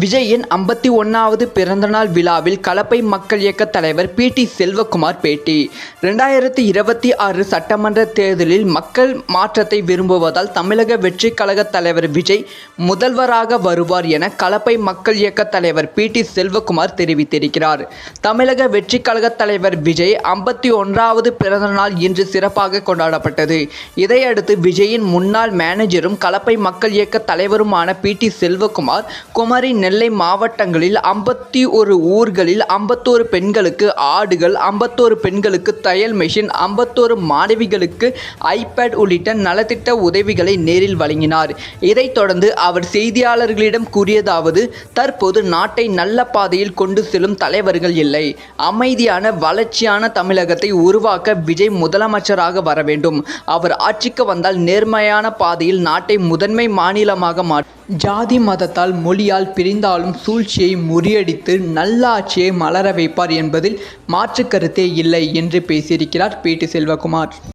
விஜயின் ஐம்பத்தி ஒன்றாவது பிறந்தநாள் விழாவில் கலப்பை மக்கள் இயக்க தலைவர் பி டி செல்வகுமார் பேட்டி. ரெண்டாயிரத்தி இருபத்தி ஆறு சட்டமன்ற தேர்தலில் மக்கள் மாற்றத்தை விரும்புவதால் தமிழக வெற்றி கழக தலைவர் விஜய் முதல்வராக வருவார் என கலப்பை மக்கள் இயக்க தலைவர் பி டி செல்வகுமார் தெரிவித்திருக்கிறார். தமிழக வெற்றி கழக தலைவர் விஜய் ஐம்பத்தி ஒன்றாவது பிறந்தநாள் இன்று சிறப்பாக கொண்டாடப்பட்டது. இதையடுத்து விஜயின் முன்னாள் மேனேஜரும் கலப்பை மக்கள் இயக்க தலைவருமான பி டி செல்வகுமார் குமரி நெல்லை மாவட்டங்களில் ஐம்பத்தி ஒரு ஊர்களில் ஐம்பத்தோரு பெண்களுக்கு ஆடுகள் ஐம்பத்தோரு பெண்களுக்கு தையல் மெஷின் ஐம்பத்தோரு மாணவிகளுக்கு ஐபேட் உள்ளிட்ட நலத்திட்ட உதவிகளை நேரில் வழங்கினார். இதைத் தொடர்ந்து அவர் செய்தியாளர்களிடம் கூறியதாவது தற்போது நாட்டை நல்ல பாதையில் கொண்டு செல்லும் தலைவர்கள் இல்லை. அமைதியான வளர்ச்சியான தமிழகத்தை உருவாக்க விஜய் முதலமைச்சராக வர வேண்டும். அவர் ஆட்சிக்கு வந்தால் நேர்மையான பாதையில் நாட்டை முதன்மை மாநிலமாக மாற்ற ஜாதி மதத்தால் மொழியால் தெரிந்தாலும் சூழ்ச்சியை முறியடித்து நல்லாட்சியை மலர வைப்பார் என்பதில் மாற்று கருத்தே இல்லை என்று பேசியிருக்கிறார் பி டி செல்வகுமார்.